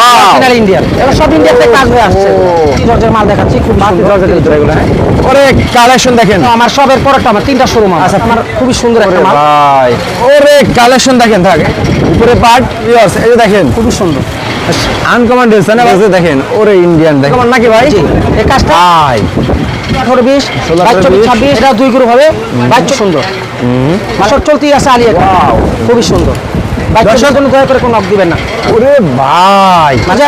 Original Indian এগুলো সব কাজ হয়ে আসছে। ও। জর্জের মাল দেখাচ্ছি খুব এগুলো হ্যাঁ? ওরে কালেকশন দেখেন। আমার সবের পরেরটা আমার তিনটা শোরুম আছে। আমার খুবই সুন্দর একটা মাল। ভাই। ওরে কালেকশন দেখেন থাক। উপরে পার্ট ইয়ার্স এই দেখেন। খুবই সুন্দর। আনকমন ড্রেস না দেখেন ওরে ইন্ডিয়ান দেখেন। নাকি ভাই? এই কাজটা আঠারো বিশ। ছাব্বিশ এটা দুই গ্রুপ হবে। বাইশ সুন্দর চলতেই আছে আলিয়া। খুবই সুন্দর। বাইশ কোনো দয়া করে কোনো নক দিবেন না। ওরে ভাই। মানে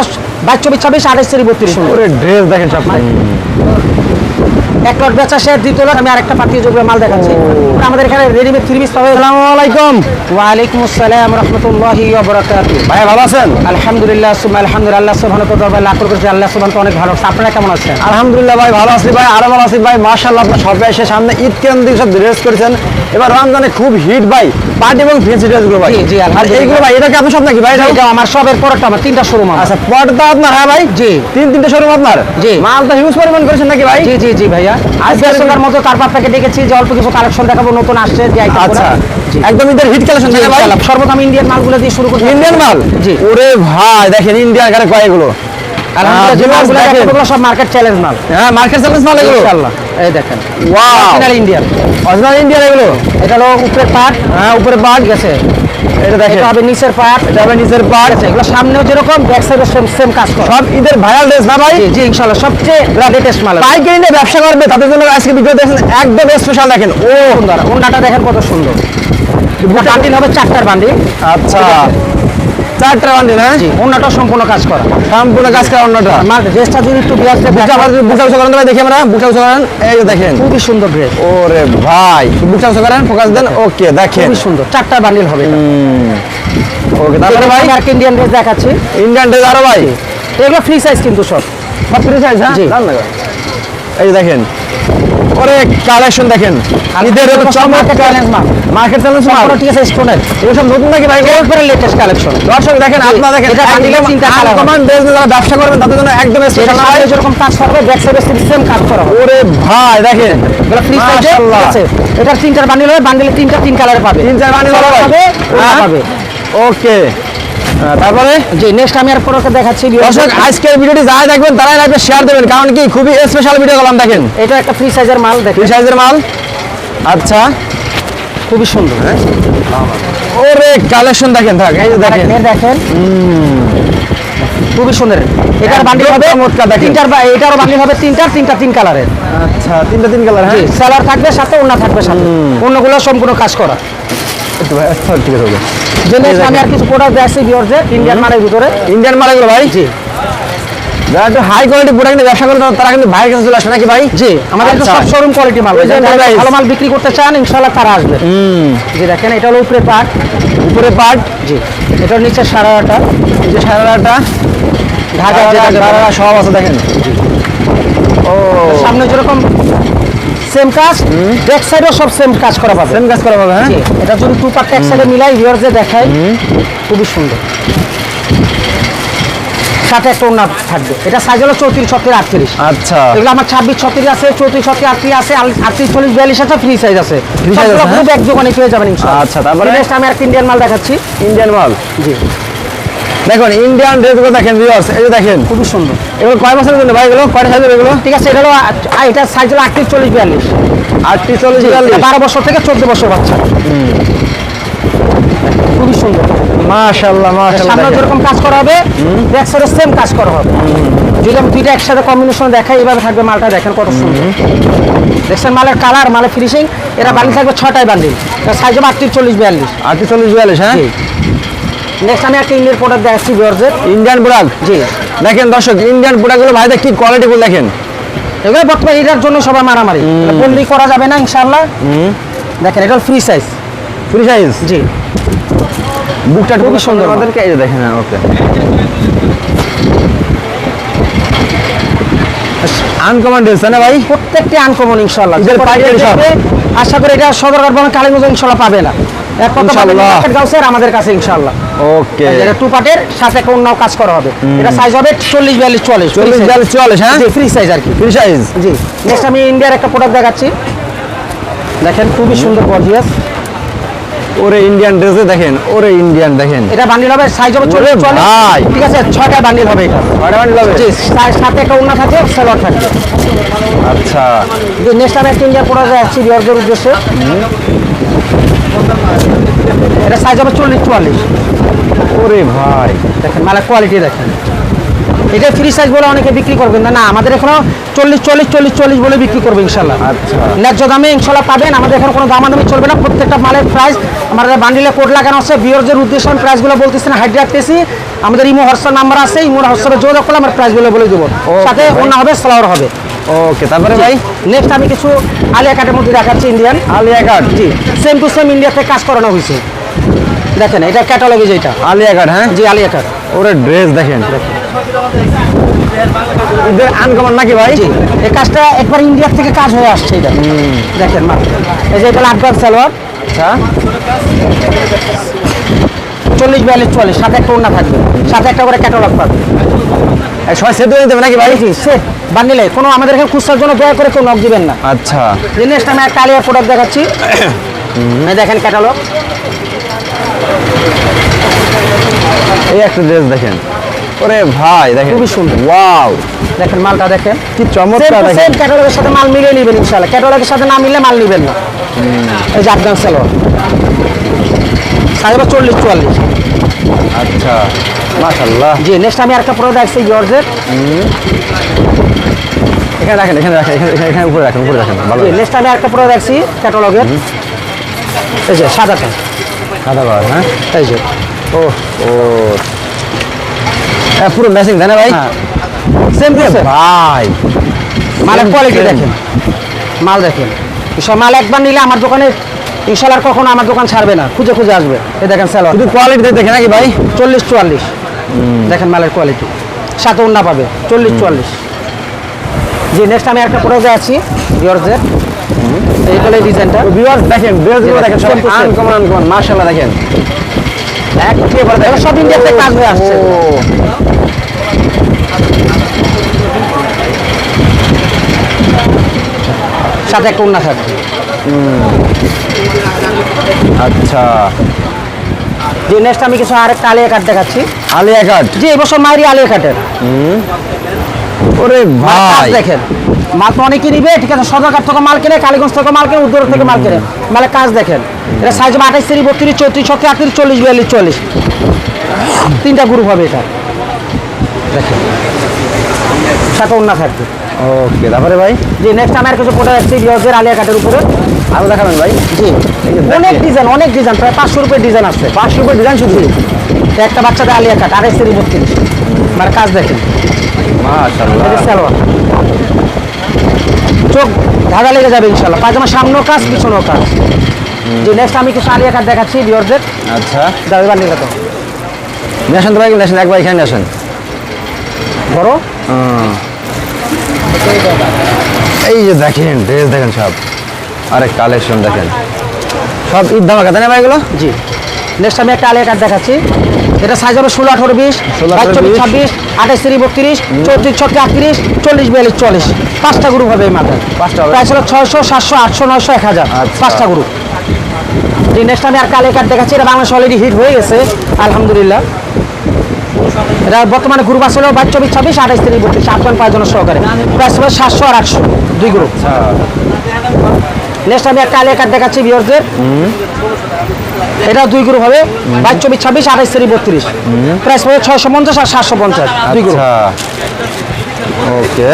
বাইশ চব্বিশ ছাব্বিশ আঠাশ তারিখ বত্রিশ। ওরে ড্রেস দেখেন সব। এক লট বেচা শেয়ার দ্বিতীয় লট আমি আরেকটা পাঠিয়ে যোগ্য মাল দেখাচ্ছি। আমাদের এখানে রেডিমেড থ্রি পিস পাবে আলাইকুম। ওয়ালাইকুম আসসালাম রহমতুল্লাহি ভাই ভালো আছেন? আলহামদুলিল্লাহ সুমা আলহামদুলিল্লাহ লাখ করেছে আল্লাহ অনেক ভালো। আপনারা কেমন আছেন? আলহামদুলিল্লাহ ভাই ভালো আছি ভাই আরও ভালো আছি ভাই মাশাআল্লাহ আপনার শপে এসে সামনে ঈদ কেন্দ্রিক সব ড্রেস করেছেন। এবার রমজানে খুব হিট ভাই পার্টি এবং ফেন্সি ভাই। জি, আর এইগুলো ভাই এটা কি আপনার সব নাকি ভাই এটা? আমার সবের পরেরটা আমার তিনটা শোরুম আছে। আচ্ছা পটটা আপনার হ্যাঁ ভাই? জি। তিন তিনটে শোরুম আপনার? জি। মালটা হিউজ পরিমাণ করেছেন নাকি ভাই? জি জি জি ভাইয়া। আজকে সন্ধ্যার মতো তারপর আপনাকে ডেকেছি যে অল্প কিছু কালেকশন দেখাবো নতুন আসছে যে আচ্ছা। একদম ঈদের হিট কালেকশন থাকে ভাই। সর্বপ্রথম ইন্ডিয়ান মালগুলো দিয়ে শুরু করছি। ইন্ডিয়ান মাল? জি। ওরে ভাই দেখেন ইন্ডিয়ান গাড়ি কয় এগুলো। আলহামদুলিল্লাহ যে আহ, মালগুলো দেখেন। দেখাবো ওগুলো সব মার্কেট চ্যালেঞ্জ মাল। হ্যাঁ মার্কেট চ্যালেঞ্জ মাল এগুলো। ইনশাআল্লাহ। এই দেখেন। Wow original Indian original Indian এগুলো? এটা হলো উপরের পার্ট হ্যাঁ উপরে ঠিক আছে। এটা দেখেন। এটা হবে নিচের পার্ট এটা হবে নিচের পার্ট এগুলো সামনেও যেরকম ব্যাক সাইডে সেম সেম কাজ করে। সব ঈদের ভাইরাল ড্রেস না ভাই? জি ইনশাআল্লাহ সবচেয়ে লেটেস্ট মাল। পাইকারি নিয়ে ব্যবসা করবে তাদের জন্য আজকে ভিডিও দেখেন একদম স্পেশাল দেখেন। ও সুন্দর। ওন্ডাটা দেখেন কত সুন্দর। বান্ডিল হবে চারটার বান্ডিল। আচ্ছা। চারটা হ্যাঁ? জি। সম্পূর্ণ কাজ করা। সম্পূর্ণ কাজ করা অন্যটা। আমার ড্রেসটা যদি একটু বিয়াসে করেন ভাই দেখি। আমরা। বুকটা উঁচু করেন এই দেখেন। খুবই সুন্দর ড্রেস ওরে ভাই। উঁচু করেন ফোকাস দেন। ওকে দেখেন। খুবই সুন্দর। চারটার বান্ডিল হবে ওকে তারপরে ভাই? আর ইন্ডিয়ান ড্রেস দেখাচ্ছি। ইন্ডিয়ান ড্রেস আরও ভাই? এগুলো ফ্রি সাইজ কিন্তু সব। সব ফ্রি সাইজ হ্যাঁ? এই দেখেন। ওরে কালেকশন দেখেন। ঈদের চমৎকার মার্কেট চ্যালেঞ্জ মাল ঠিক আছে স্টোনের এগুলো সব নতুন নাকি ভাই? এরপরে লেটেস্ট কালেকশন দর্শক দেখেন আপনারা দেখেন এটা তিনটা colour হবে। কমান ড্রেস যারা ব্যবসা করবেন তাদের জন্য একদম এটা স্পেশাল সামনে যেরকম কাজ করবে ব্যাক সাইডে সেম কাজ করা ওরে ভাই দেখেন। এগুলো ফ্রি সাইজে আছে? এটার তিনটার বান্ডিল হবে বান্ডিলে তিনটা তিন কালার পাবে। তিন চার বান্ডিল হবে? পাবে হ্যাঁ। পাবে। ওকে তারপরে? জি নেক্সট আমি আর পরে দেখাচ্ছি দর্শক আজকের ভিডিওটি যারা দেখবেন তারাই লাইভে শেয়ার দেবেন কারণ কি খুবই স্পেশাল ভিডিও করলাম দেখেন। এটা একটা ফ্রি সাইজের মাল দেখেন। ফ্রি সাইজের মাল। আচ্ছা। খুবই সুন্দর। হ্যাঁ? ওরে কালেকশন দেখেন থাক এই দেখেন। দেখেন। খুবই সুন্দর। এটার বান্ডিল হবে চমৎকার দেখেন। তিনটার বা- এটারও বান্ডিল হবে তিনটার তিনটা তিন কালারের আচ্ছা তিনটা তিন কালার হ্যাঁ? সেলার থাকবে সাথে ওন্না থাকবে সাথে। অন্যগুলো সম্পূর্ণ কাজ করা। ঠিক আছে যে আমি আর কিছু প্রোডাক্ট ইন্ডিয়ান মালের ভিতরে। ইন্ডিয়ান মাল এগুলো ভাই? জি। যারা একটু হাই কোয়ালিটি প্রোডাক্ট নিয়ে ব্যবসা করেন তারা কিন্তু ভাইয়ের কাছে চলে নাকি ভাই? জি আমাদের তো আচ্ছা। সব শোরুম কোয়ালিটি মাল। ভালো মাল বিক্রি করতে চান ইনশাআল্লাহ তারা আসবে। হুম। জি দেখেন এটা হলো উপরে পার্ট উপরে পার্ট জি এটার নিচে সারাটা এই যে সারাটা ঢাকা ঢাকা সব আছে দেখেন। ও। সামনে যেরকম সেম কাজ ব্যাক সাইডেও সব সেম কাজ করা পাবে। সেম কাজ করা হবে হ্যাঁ? এটা যদি টু পার্ট এক সাইডে মিলাই ভিউয়ারদের দেখাই খুবই সুন্দর। সাথে একটা ওনার থাকবে। এটা সাইজ হলো চৌত্রিশ ছত্রিশ আটত্রিশ। আচ্ছা। এগুলো আমার ছাব্বিশ ছত্রিশ আছে চৌত্রিশ ছত্রিশ আটত্রিশ আছে আটত্রিশ চল্লিশ বিয়াল্লিশ আছে ফ্রি সাইজ আছে। আছে, হ্যাঁ? এক দোকানে পেয়ে যাবেন আচ্ছা, তারপরে? Next আমি একটা ইন্ডিয়ান মাল দেখাচ্ছি। ইন্ডিয়ান মাল। জি। দেখুন ইন্ডিয়ান ড্রেসগুলো দেখেন ভিউয়ার্স এই যে দেখেন। খুবই সুন্দর। এগুলো কয় বছরের জন্য ভাই এগুলো? কয়টা সাইজের এগুলো? ঠিক আছে আ- এটা সাইজ হলো আটত্রিশ চল্লিশ বিয়াল্লিশ। আটত্রিশ চল্লিশ বিয়াল্লিশ বারো বছর থেকে চোদ্দ বছর বাচ্চা। খুবই সুন্দর। মাশাআল্লাহ মাশাআল্লাহ সামনে যেরকম কাজ করা হবে ব্যাক সাইডে সেম কাজ করা হবে। যদি আমি দুইটা একসাথে কম্বিনেশন দেখাই এভাবে থাকবে মালটা দেখেন কত সুন্দর। দেখছেন মালের কালার মালের ফিনিশিং এরা বান্ডিল থাকবে ছটায় বান্ডিল সাইজ হবে আটত্রিশ চল্লিশ বিয়াল্লিশ। আটত্রিশ চল্লিশ বিয়াল্লিশ হ্যাঁ? নেক্সট আমি একটা ইন্ডিয়ান প্রোডাক্ট দেখাচ্ছি ভিউয়ারদের ইন্ডিয়ান প্রোডাক্ট জি। দেখেন দর্শক ইন্ডিয়ান প্রোডাক্টগুলো ভাইদের কি কোয়ালিটি গুলো দেখেন। এগুলো বর্তমানে এটার জন্য সবাই মারামারি। বন্দি করা যাবে না ইনশাআল্লাহ। দেখেন এটা ফ্রি সাইজ ফ্রি সাইজ জি। বুকটা খুবই সুন্দর আমাদেরকে এই দেখেন হ্যাঁ ওকে। আনকমন ড্রেস না ভাই? প্রত্যেকটি আনকমন ইনশাআল্লাহ। আশা করি এটা বনাম কালীগঞ্জ ইনশাআল্লাহ পাবে না। এক কথা গাউসের আমাদের কাছে ইনশাআল্লাহ। ওকে। এটা টু পার্টের সাথে একটা অন্য কাজ করা হবে। এটা সাইজ হবে চল্লিশ বিয়াল্লিশ চল্লিশ চল্লিশ বিয়াল্লিশ চুয়াল্লিশ হ্যাঁ? জি ফ্রি সাইজ আর কি। ফ্রি সাইজ জি। নেক্সট আমি ইন্ডিয়ার একটা প্রোডাক্ট দেখাচ্ছি। দেখেন খুবই সুন্দর গর্জিয়াস ওরে ইন্ডিয়ান ড্রেসে দেখেন ওরে ইন্ডিয়ান দেখেন। এটা বান্ডিল হবে সাইজ হবে ওরে চল্লিশ চল্লিশ ভাই। ঠিক আছে ছয়টা বান্ডিল হবে এটা। কয়টা bundle হবে? জি সাথে একটা উন্না থাকে সেলর থাকবে আচ্ছা। নেক্সট আমি একটা ইন্ডিয়ান প্রোডাক্ট আসছি বিয়ারদের উদ্দেশ্যে। এটা সাইজ হবে চল্লিশ চুয়াল্লিশ। ওরে ভাই। দেখেন মালের কোয়ালিটি দেখেন। এটা ফ্রি সাইজ বলে অনেকে বিক্রি করবেন না। না আমাদের এখানে চল্লিশ চল্লিশ চল্লিশ চল্লিশ বলে বিক্রি করবে ইনশাল্লাহ আচ্ছা। ন্যায্য দামে ইনশাল্লাহ পাবেন। আমাদের এখানে কোনো দামাদামি চলবে না। প্রত্যেকটা মালের প্রাইস আমাদের বান্ডিলে কোড লাগানো আছে বিয়রদের উদ্দেশ্যে আমি প্রাইসগুলো বলতেছি না হাইড রাখতেছি। আমাদের ইমো হোয়াটসঅ্যাপ নাম্বার আছে ইমো হোয়াটসঅ্যাপে যোগাযোগ করলে আমার প্রাইসগুলো বলে দেবো। সাথে। অন্য হবে সালোয়ার হবে। ওকে তারপরে ভাই? নেক্সট আমি কিছু আলিয়া কাটের মধ্যে দেখাচ্ছি ইন্ডিয়ান আলিয়া কাট জি। সেম টু সেম ইন্ডিয়াতে কাজ করানো হয়েছে। দেখেন এটা ক্যাটালগে যেটা আলিয়া কাট হ্যাঁ? জি আলিয়া কাট ওরে ড্রেস দেখেন এদের আনকমন নাকি ভাই? জি। এই কাজটা একবার ইন্ডিয়ার থেকে কাজ হয়ে আসছে এটা। দেখেন মা। এই যে এটা আফগান সালোয়ার। আচ্ছা। চল্লিশ বিয়াল্লিশ চল্লিশ সাথে একটা ওড়না থাকবে। সাথে একটা করে ক্যাটালগ পাবে। এই সবাই হয়ে যাবে নাকি ভাই? সে বান্ডিলে কোনো আমাদের এখানে খুচরার জন্য দয়া করে কেউ নক দিবেন না। আচ্ছা। যে নেক্সট আমি একটা আলিয়ার প্রোডাক্ট দেখাচ্ছি। এই দেখেন ক্যাটালগ এই একটা ড্রেস দেখেন। ওরে ভাই দেখেন। খুবই সুন্দর। ওয়াও দেখেন মালটা দেখেন। কি চমৎকার সেম দেখেন। ক্যাটালগের সাথে মাল মিলিয়ে নেবেন ইনশাল্লাহ ক্যাটালগের সাথে না মিললে মাল নেবেন না। এই যে আফগান সালোয়ার। সাড়ে চল্লিশ চুয়াল্লিশ। আচ্ছা। মাশাআল্লাহ। জি নেক্সট আমি আরেকটা প্রোডাক্ট দেখছি জর্জের এখানে রাখেন এখানে রাখেন এখানে উপরে রাখেন উপরে রাখেন ভালো নেক্সট আমি আরেকটা প্রোডাক্ট দেখছি ক্যাটালগের এই যে সাদাটা সাদা বার হ্যাঁ? এই যে। ও ও। হ্যাঁ, পুরো ম্যাচিং তাই না ভাই? হ্যাঁ। সেম সেম ভাই। মালের কোয়ালিটি। দেখেন। মাল দেখেন। সব মাল একবার নিলে আমার দোকানে ইনশাল্লাহ কখনো আমার দোকান ছাড়বে না। খুঁজে খুঁজে আসবে। এই দেখেন স্যালোয়ার শুধু কোয়ালিটি দেখে নাকি ভাই? চল্লিশ চুয়াল্লিশ। দেখেন মালের কোয়ালিটি সাথে উন্না পাবে। চল্লিশ চুয়াল্লিশ। জি নেক্সট আমি একটা প্রোডাক্ট আছি ভিওর্সদের এইগুলো ডিজাইনটা ভিউয়ার্স দেখেন ড্রেসগুলো দেখেন সব. আনকমন আনকমন মাশাআল্লাহ দেখেন। একেবারে দেখেন সব ইন্ডিয়াতে কাজ হয়ে আসছে। সাথে একটা উন্না থাকবে। আচ্ছা। জি নেক্সট আমি কিছু আরেকটা আলিয়া কাঠ দেখাচ্ছি। আলিয়া কাট জি এবছর মায়েরই আলিয়া কাঠের। ওরে ভাই। দেখেন মাল তো অনেকে নিবে ঠিক আছে সদরঘাট থেকে মাল কেনে কালীগঞ্জ থেকে মাল কেনে উত্তর থেকে মাল কেনে। মানে কাজ দেখেন এটা সাইজ হবে আঠাইশ তিরিশ বত্রিশ চৌত্রিশ ছত্রিশ আটত্রিশ চল্লিশ বিয়াল্লিশ চল্লিশ। তিনটা গ্রুপ হবে এটা। দেখেন। সাথে উন্না থাকবে। ওকে তারপরে ভাই? জি নেক্সট আমার কিছু প্রোডাক্ট আসছে বিয়াজের আলিয়া কাঠের উপরে। আরও দেখাবেন ভাই? জি। যে অনেক ডিজাইন অনেক ডিজাইন প্রায় পাঁচশো রুপির ডিজাইন আছে। পাঁচশো রুপির ডিজাইন শুধু একটা বাচ্চাদের আলিয়া কাঠ আড়াইশ তিরিশ। বত্রিশ আমার কাজ দেখেন। চোখ ধাঁধা লেগে যাবে ইনশাল্লাহ পায়জামা সামনেও কাজ পিছনেও কাজ। যে নেক্সট আমি কিছু আলিয়া কাঠ দেখাচ্ছি বিয়রদের আচ্ছা। দাবি কত নেশন তো ভাই নেশন একবার এখানে আসেন। বড়? এই যে দেখেন ড্রেস দেখেন সব। আরে কালেকশন দেখেন। সব ঈদ ধামাকা তাই না ভাই এগুলো? জি। নেক্সট আমি একটা আলিয়া কাঠ দেখাচ্ছি। এটা সাইজ হবে ষোলো আঠারো বিশ 16, বাইশ 18, চব্বিশ ছাব্বিশ আঠাশ তিরিশ বত্রিশ চৌত্রিশ ছত্রিশ আটত্রিশ চল্লিশ বিয়াল্লিশ চল্লিশ। পাঁচটা গ্রুপ হবে এই মাথায় পাঁচটা। প্রাইস হলো ছয়শো সাতশো আটশো নয়শো এক হাজার। আচ্ছা। পাঁচটা গ্রুপ জি নেক্সট আমি আর কালে কাঠ দেখাচ্ছি। এটা বাংলাদেশ অলরেডি হিট হয়ে গেছে। আলহামদুলিল্লাহ। এটা বর্তমানে গ্রুপ আসলে বাইশ চব্বিশ ছাব্বিশ আঠাশ তিরিশ বত্রিশ আট পয়েন্ট পাঁচ জন সহকারে। প্রাইস হবে সাতশো আর আটশো। দুই গ্রুপ নেক্সট আমি একটা আলিয়া কাঠ দেখাচ্ছি বিয়রদের এটা দুই গ্রুপ হবে। বাইশ চব্বিশ ছাব্বিশ আঠাশ তিরিশ বত্রিশ। প্রাইস হবে ছয়শো পঞ্চাশ আর সাতশো পঞ্চাশ। দুই গ্রুপ আচ্ছা ওকে।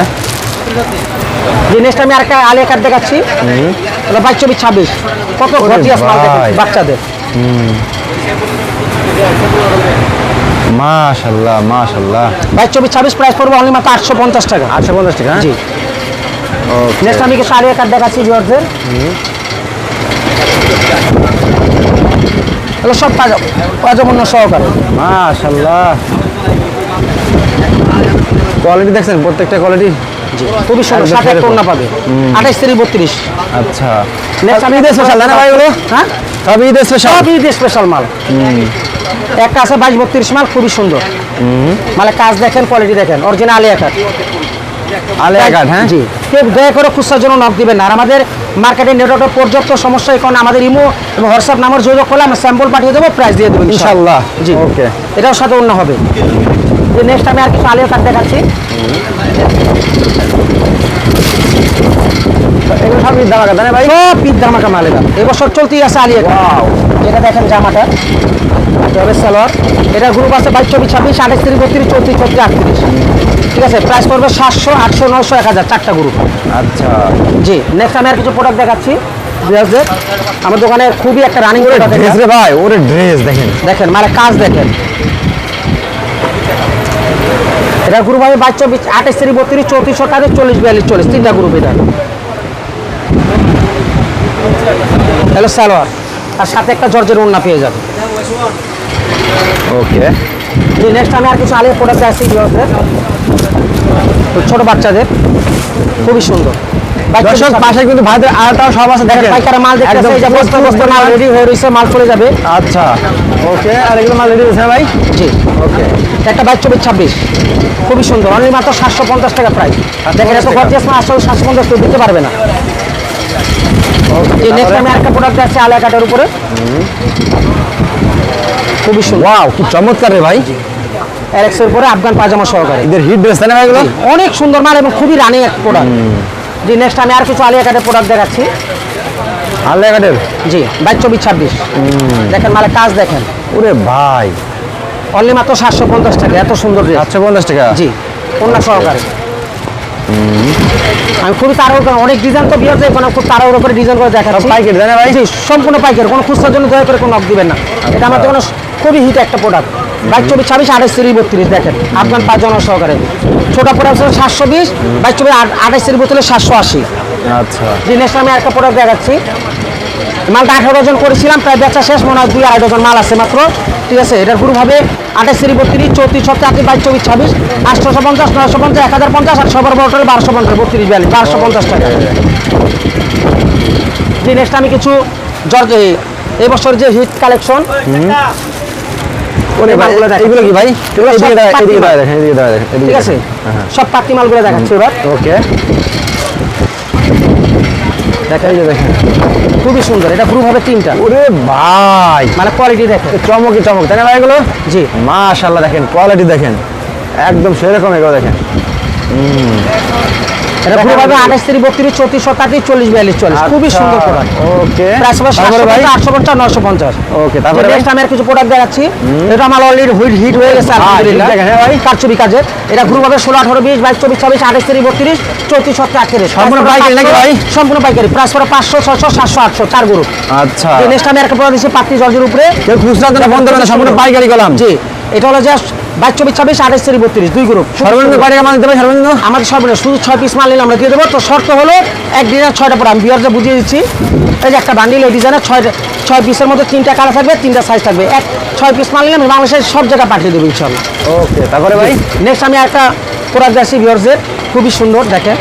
যে নেক্সট আমি আরেকটা আলিয়া কাঠ দেখাচ্ছি। এটা বাইশ চব্বিশ ছাব্বিশ। কত মাল। বাচ্চাদের? মাশাল্লাহ মাশাল্লাহ। বাইশ চব্বিশ ছাব্বিশ প্রাইস পড়বে অনলি মাত্র আটশো পঞ্চাশ টাকা। আটশো পঞ্চাশ টাকা? জি। নেক্সট আমি আলিয়া কাঠ দেখাচ্ছি এগুলো সব পাজামূন্য সহকারে। মাশাল্লাহ কোয়ালিটি দেখছেন? প্রত্যেকটা কোয়ালিটি খুবই সুন্দর সাথে পাবে। তিরিশ বত্রিশ। আচ্ছা। নেক্সট আমি ঈদের স্পেশাল না ভাই হ্যাঁ? সব ঈদের স্পেশাল সব স্পেশাল মাল। একটা আছে বাইশ বত্রিশ মাল খুবই সুন্দর। মানে কাজ দেখেন কোয়ালিটি দেখেন অরিজিনাল আলিয়া কাঠ হ্যাঁ? জি। কেউ দয়া করে খুচরার জন্য নক দিবেন আর আমাদের মার্কেটের নেটওয়ার্কের পর্যাপ্ত সমস্যা কারণে আমাদের ইমো এবং হোয়াটসঅ্যাপ নাম্বার যোগাযোগ করলে আমরা স্যাম্পল পাঠিয়ে দেবো প্রাইস দিয়ে দেবো ইনশাল্লাহ। জি। Okay. এটাও সাথে অন্য হবে। যে নেক্সট আমি আর কিছু আলিয়া কাট দেখাচ্ছি। এগুলো সব ঈদ ধামাকা তাই ভাই? সব পিত ধামাকা মাল এবার এবছর চলতেই আছে আলিয়া যেটা দেখেন জামাটা। এটা হবে সালোয়ার এটা গ্রুপ আছে বাইশ চব্বিশ ছাব্বিশ আঠাশ তিরিশ বত্রিশ চৌত্রিশ চৌত্রিশ আটত্রিশ। ঠিক আছে প্রাইস পড়বে সাতশো আটশো নশো এক হাজার চারটা গ্রুপ আচ্ছা। জি নেক্সট আমি আর কিছু প্রোডাক্ট দেখাচ্ছি। আমার দোকানে খুবই একটা রানিং ড্রেস রে ভাই ওরে ড্রেস দেখেন। দেখেন মানে কাজ দেখেন। এটা গ্রুপ হবে বাইশ চব্বিশ আঠাশ তিরিশ বত্রিশ চৌত্রিশ সত্তারিশ চল্লিশ বিয়াল্লিশ চল্লিশ তিনটা গ্রুপ এটা হ্যালো সালোয়ার। আর সাথে একটা জর্জের ওন্না পেয়ে যাবে ওকে নেক্সট আমি আর কিছু আলিয়া প্রোডাক্ট আছে বিয়াসদের ছোট বাচ্চাদের খুবই সুন্দর। দর্শক পাশে কিন্তু ভাইদের সব আছে দেখেন পাইকারা মাল দেখতেছে একদম এই যে বস্তা বস্তা মাল রেডি হয়ে রয়েছে মাল চলে যাবে। আচ্ছা। ওকে আর এগুলো মাল রেডি হয়েছে ভাই? জি। ওকে। একটা চব্বিশ ছাব্বিশ। খুবই সুন্দর মাত্র সাতশো পঞ্চাশ টাকা প্রাইস দেখেন এত গর্জিয়াস মাল আসলে সাতশো পঞ্চাশ কেউ দিতে পারবে না। এই নেক্সট আমি আরেকটা প্রোডাক্ট আছে আলিয়া কাটের উপরে। খুবই সুন্দর। ওয়াও কি চমৎকার রে ভাই। এর উপরে আফগান পাজামা সহকারে। এদের হিট ড্রেস না এগুলো? অনেক সুন্দর মাল এবং খুবই রানিং এক প্রোডাক্ট জি নেক্সট আমি আর কিছু আলিয়া কাটের প্রোডাক্ট দেখাচ্ছি। আলিয়া কাটের? জি বাইশ চব্বিশ ছাব্বিশ। দেখেন মালে কাজ দেখেন। ওরে ভাই। অনলি মাত্র সাতশো পঞ্চাশ টাকা এত সুন্দর dress। সাতশো পঞ্চাশ টাকা? জি কন্যা সহকারে। আমি খুবই তাড়াহুড়ো করে অনেক ডিজাইন তো বিয়ে এখানে খুব তাড়াহুড়ো করে ডিজাইন করে দেখাচ্ছি। পাইকারি তাই না ভাই? সম্পূর্ণ পাইকারি কোনো খুচরার জন্য দয়া করে কোনো অফ দিবেন না। এটা আমার দোকানে খুবই হিট একটা প্রোডাক্ট বাইশ চব্বিশ ছাব্বিশ আঠাশ তিরিশ বত্রিশ দেখেন। আপনার পাঁচ জন সহকারে। ছোটা প্রোডাক্ট হচ্ছে সাতশো বিশ বাইশ চব্বিশ আঠাশ তিরিশ বোতলে সাতশো আশি। আচ্ছা। জিনিসটা আমি একটা প্রোডাক্ট দেখাচ্ছি। মালটা আঠারো ডজন করেছিলাম প্রায় বেচা শেষ মনে হয় দুই আড়াই ডজন মাল আছে মাত্র। ঠিক আছে এটার হবে আঠাশ তিরিশ বত্রিশ চৌত্রিশ ছত্রিশ আটত্রিশ বাইশ চব্বিশ ছাব্বিশ আটশোশো পঞ্চাশ নয়শো পঞ্চাশ এক হাজার পঞ্চাশ আর সবার বটল বারোশো পঞ্চাশ বত্রিশ বিয়াল্লিশ বারোশো পঞ্চাশ টাকা। জি নেক্সট আমি কিছু জর্জ এই বছর যে হিট কালেকশন ওরে ভাই এগুলো কি ভাই? এগুলো সব এদিকে দাঁড়ায়, পাতি এদিকে মাল। দাঁড়ায় দেখেন এদিকে দেখেন ঠিক আছে? হ্যাঁ সব পাতি মালগুলো দেখাচ্ছি এবার। ওকে। দেখা যে দেখেন। খুবই সুন্দর এটা গ্রুপ হবে তিনটা। ওরে ভাই। মানে কোয়ালিটি দেখেন। চমকি চমক তাই না ভাই এগুলো? জি। মাশাল্লাহ দেখেন কোয়ালিটি দেখেন। একদম সেরকম এগুলো দেখেন। এটা গ্রুপ হবে আঠাশ তিরিশ বত্রিশ চৌত্রিশ সত্তাত্রিশ চল্লিশ বিয়াল্লিশ চল্লিশ। খুবই সুন্দর প্রোডাক্ট ওকে আচ্ছা। তারপরে ভাই? ওকে তারপরে নেক্সট আমি আর কিছু প্রোডাক্ট দেখাচ্ছি এটা আমার অলরেডি হুইট হিট হয়ে গেছে আলহামদুলিল্লাহ। হ্যাঁ ভাই। কাজের। এটা সম্পূর্ণ পাইকারি নাকি ভাই? সম্পূর্ণ পাইকারি। প্রাইস ছশো সাতশো আটশো চার গ্রুপ আচ্ছা। নেক্সট আমি একটা প্রোডাক্ট দিচ্ছি পাত্রি জর্জের উপরে। কেউ খুচরা জন্য ফোন দেবে না সম্পূর্ণ পাইকারি গেলাম জি। এটা হলো জাস্ট বাইশ চব্বিশ ছাব্বিশ আঠাশ তিরিশ বত্রিশ দুই গ্রুপ সর্বনিম্ন কয় টাকা মাল দিতে সর্বনিম্ন? আমাদের সর্বনিম্ন শুধু ছয় পিস মাল নিলে আমরা দিয়ে দেবো। তো শর্ত হলো এক ডিজাইন ছয়টা পরে আমি বিয়ারটা বুঝিয়ে দিচ্ছি। এই যে একটা বান্ডিল এই ডিজাইনে ছয় ছয় পিসের মধ্যে তিনটা কালার থাকবে তিনটা সাইজ থাকবে। এক ছয় পিস মাল নিলে আমি বাংলাদেশের সব জায়গায় পাঠিয়ে দেবো ইনশাল্লাহ ওকে তারপরে ভাই? নেক্সট আমি একটা প্রোডাক্ট যাচ্ছি বিয়ার্সের খুবই সুন্দর দেখে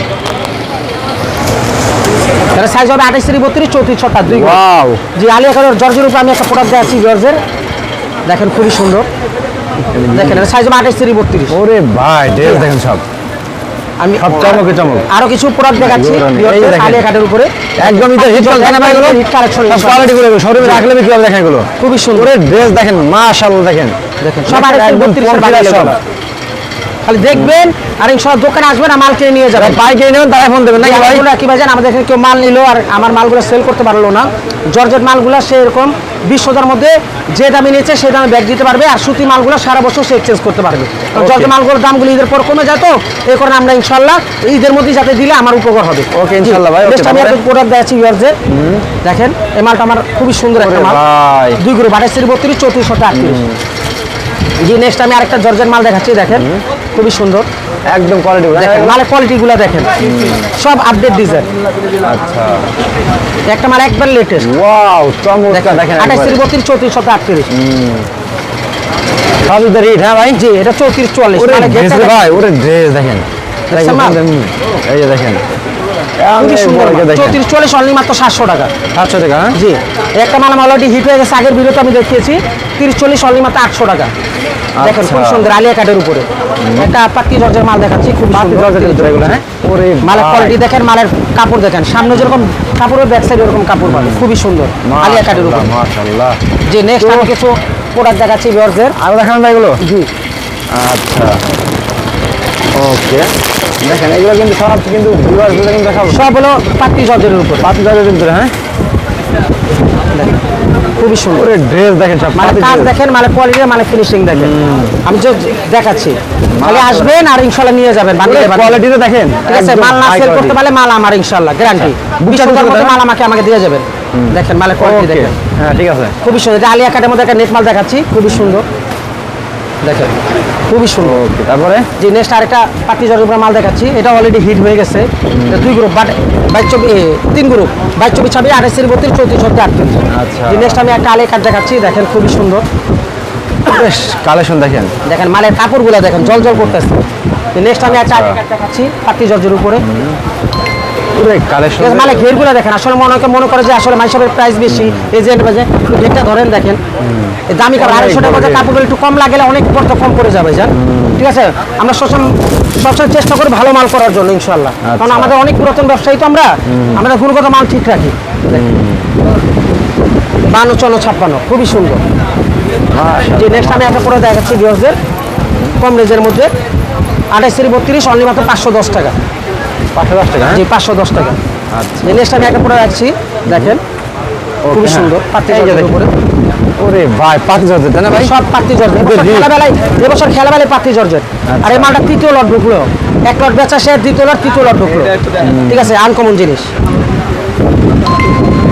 এটা সাইজ হবে আঠাশ তিরিশ বত্রিশ চৌত্রিশ ছটা দুই জি আলিয়া কালার জর্জের উপরে আমি একটা প্রোডাক্ট দেখাচ্ছি বিয়ার্সের দেখেন খুবই সুন্দর। দেখেন এটা সাইজ হবে আঠাশ তিরিশ বত্রিশ। ওরে ভাই ড্রেস দেখেন সব। আমি সব চমকে চমক। আরও কিছু প্রোডাক্ট দেখাচ্ছি দেখেন। আলিয়া কাটের উপরে। একদম ঈদের হিট চলছে ভাই। এগুলো হিট কালেকশন কোয়ালিটি গুলো শোরুমে রাখলে বিক্রি হবে দেখেন এগুলো? খুবই সুন্দর। ওরে ড্রেস দেখেন মাশাআল্লাহ দেখেন। দেখেন সব আরেকটু একদম বত্রিশের সব। খালি দেখবেন আর সব দোকানে আসবেন আর মাল কিনে নিয়ে যাবেন। পাইকারি নেবেন তারাই ফোন দেবেন ভাই? মালগুলো কি ভাইজান আমাদের এখানে কেউ মাল নিল আর আমার মালগুলো সেল করতে পারল না। জর্জেট মালগুলো সে এরকম বিশ হাজার মধ্যে যে দামে নিয়েছে সেই দামে ব্যাগ দিতে পারবে আর সুতি মালগুলো সারা বছর সে এক্সচেঞ্জ করতে পারবে. জর্জেট মালগুলোর দামগুলো ঈদের পর কমে যায় তো এই কারণে আমরা ইনশাল্লাহ ঈদের মধ্যেই যাতে দিলে আমার উপকার হবে। Okay, ইনশাল্লাহ ভাই, আমি একটা প্রোডাক্ট দেখাচ্ছি ইয়ার্সের দেখেন এই মালটা আমার খুবই সুন্দর একটা মাল। ভাই। দুই আঠাশ তিরিশ বত্রিশ চৌত্রিশ শত আটত্রিশ। জি নেক্সট আমি আরেকটা জর্জের মাল দেখাচ্ছি দেখেন। খুবই সুন্দর। একদম কোয়ালিটি দেখেন মালের কোয়ালিটিগুলো দেখেন। সব আপডেট ডিজাইন আচ্ছা। একটা মাল একবার লেটেস্ট ওয়াও চমৎকার দেখেন আঠাশ একবার। তিরিশ বত্রিশ চৌত্রিশ শত আটত্রিশ। সব ঈদের হ্যাঁ ভাই? জি এটা চৌত্রিশ চুয়াল্লিশ। মানে ভাই ওরে ড্রেস দেখেন। এই যে দেখেন। খুবই সুন্দর এই চৌত্রিশ চুয়াল্লিশ অনলি মাত্র সাতশো টাকা। সাতশো টাকা হ্যাঁ? জি। একটা মাল অলরেডি হিট হয়ে গেছে আগের ভিডিওতে আমি দেখিয়েছি। তিরিশ চল্লিশ অনলি মাত্র আটশো টাকা। দেখেন খুব আচ্ছা। সুন্দর আলিয়া কাঠের উপরে। একটা পাতি জর্জের মাল দেখাচ্ছি খুব পাতি সুন্দর। জর্জের ভিতরে এগুলো, হ্যাঁ? ওরে মালের কোয়ালিটি দেখেন মালের কাপড় দেখেন। সামনে যেরকম কাপড়ের ব্যাক সাইড এরকম কাপড় পাবে খুবই সুন্দর আলিয়া কাঠের উপরে। মাশাআল্লাহ। যে নেক্সট আমি কিছু প্রোডাক্ট দেখাচ্ছি ভিউয়ারদের আরও দেখান এগুলো? জি। আচ্ছা। ওকে দেখেন এগুলো কিন্তু সব কিন্তু কিন্তু সব হলো পাতি জর্জের উপর। পাতি জলের ভিতরে হ্যাঁ? খুবই সুন্দর। ড্রেস দেখেন সব মানে কাজ দেখেন মানে কোয়ালিটি মানে ফিনিশিং দেখেন। আমি যে দেখাচ্ছি। তাহলে আসবেন আর ইনশাল্লাহ নিয়ে যাবেন বানিয়ে কোয়ালিটিতে দেখেন। ঠিক আছে মাল না সেল করতে পারলে মাল আমার ইনশাল্লাহ গ্যারান্টি বিশ বুঝতে মতো মাল আমাকে আমাকে দিয়ে যাবেন। দেখেন মালের কোয়ালিটি দেখেন। হ্যাঁ ঠিক আছে। খুবই সুন্দর। আলিয়া কাটের মধ্যে একটা নেট মাল দেখাচ্ছি খুবই সুন্দর। দেখেন খুবই সুন্দর। ওকে তারপরে যে নেক্সট আরেকটা পাতি জলের উপরে মাল দেখাচ্ছি এটা অলরেডি হিট হয়ে গেছে। দুই গ্রুপ বাট বাইশ চব্বিশ তিন গ্রুপ বাইশ চব্বিশ ছাব্বিশ আঠাশের বত্রিশ চৌত্রিশ সত্তর আটত্রিশ আচ্ছা। নেক্সট আমি একটা আলিয়া কাট দেখাচ্ছি দেখেন খুবই সুন্দর। বেশ কালেকশন দেখেন। দেখেন মালের কাপড়গুলো দেখেন জল জল করতেছে। নেক্সট আমি একটা আলিয়া কাট দেখাচ্ছি পাতি জর্জের উপরে ওরে কালেকশন ঠিক আছে, মানে ঘেরগুলো দেখেন আসলে মনে হয় মনে করে যে আসলে মাইসবের প্রাইস বেশি। এজেন্ট বাজে ঘেরটা ধরেন দেখেন। দামি কাপড় আড়াইশো টাকা। কাপড়গুলো একটু কম লাগলে অনেক পড়তে কম করে যাবে জান। ঠিক আছে? আমরা সবসময় সবসময় চেষ্টা করি ভালো মাল করার জন্য ইনশাল্লাহ কারণ আচ্ছা। আমাদের অনেক পুরাতন ব্যবসায়ী তো আমরা আমাদের গুণগত মাল ঠিক রাখি। বান্ন চন্ন ছাপ্পান্ন খুবই সুন্দর। যে নেক্সট আমি একটা করে দেখাচ্ছি ভিউয়ার্সদের কম রেঞ্জের মধ্যে। থেকে বত্রিশ অনলি মাত্র পাঁচশো দশ টাকা। পাঁচশো দশ টাকা হ্যাঁ? জি পাঁচশো দশ টাকা। আচ্ছা। নেক্সট আমি একটা পরে রাখছি দেখেন। খুবই হ্যাঁ। সুন্দর পাত্তি এই যে জর্জের উপরে। ওরে ভাই তাই না ভাই? সব পাত্তি জর্জের এবছর জি। খেলাবেলায় এবছর খেলাবেলায় পাত্তি জর্জের আর এই মালটা তৃতীয় লট ঢুকলো। এক লট বেচা শেষ দ্বিতীয় লট তৃতীয় লট ঢুকলো। ঠিক আছে আনকমন জিনিস।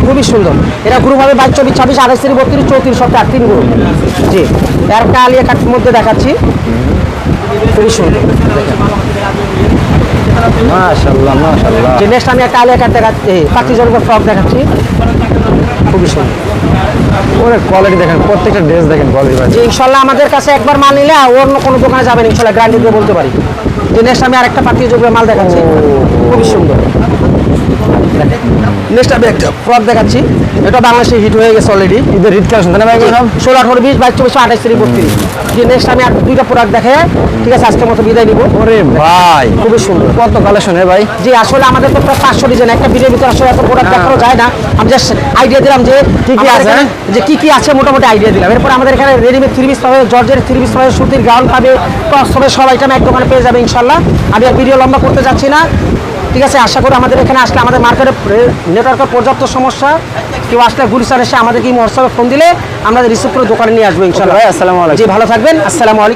খুবই সুন্দর। এটা গ্রুপ হবে বাইশ চব্বিশ ছাব্বিশ আঠাশ তিরিশ বত্রিশ চৌত্রিশ সপ্তাহ তিন গ্রুপ জি। একটা আলিয়া কাঠের মধ্যে দেখাচ্ছি। খুবই সুন্দর। মাশাআল্লাহ মাশাআল্লাহ। যে নেক্সট আমি একটা আলিয়া কাট দেখাচ্ছি পাত্তি জর্জের ফ্রক দেখাচ্ছি। খুবই সুন্দর। ওরে কোয়ালিটি দেখেন প্রত্যেকটা ড্রেস দেখেন কোয়ালিটি ভাই। যে ইনশাল্লাহ আমাদের কাছে একবার মাল নিলে অন্য কোনো দোকানে যাবেন ইনশাল্লাহ গ্যারান্টি দিয়ে বলতে পারি। যে নেক্সট আমি আরেকটা পাতি যোগের মাল দেখাচ্ছি। খুবই সুন্দর। নেক্সট আমি একটা ফ্রক দেখাচ্ছি। এটা বাংলাদেশে হিট হয়ে গেছে অলরেডি ঈদের রিট কালেকশন তাই ভাই ষোলো আঠারো বিশ বাইশ চব্বিশ আঠাশ তিরিশ বত্রিশ। যে নেক্সট আমি আর দুইটা প্রোডাক্ট দেখে ঠিক আছে আজকের মতো বিদায় নিব। ওরে ভাই। খুবই সুন্দর। কত কালেকশন ভাই। যে আসলে আমাদের তো প্রায় পাঁচশো ডিজাইন একটা ভিডিওর ভিতরে আসলে এত প্রোডাক্ট। দেখানো যায় না। আমি জাস্ট আইডিয়া দিলাম যে কি কি আছে? যে কি কি আছে মোটামুটি আইডিয়া দিলাম। এরপর আমাদের এখানে রেডিমেড থ্রি পিস পাবে জর্জের থ্রি পিস পাবে সুতির গাউন পাবে টস হবে সব আইটেম এক দোকানে পেয়ে যাবে ইনশাল্লাহ। আমি আর ভিডিও লম্বা করতে যাচ্ছি না। ঠিক আছে আশা করি আমাদের এখানে আসলে আমাদের মার্কেটে নেটওয়ার্কের পর্যাপ্ত সমস্যা। কেউ আসলে গুলিস্তান এসে আমাদেরকে হোয়াটসঅ্যাপে ফোন দিলে আমরা রিসিভ করে দোকানে নিয়ে আসব ইনশাল্লাহ আসসালামু আলাইকুম। জি ভালো থাকবেন। আসসালামু আলাইকুম।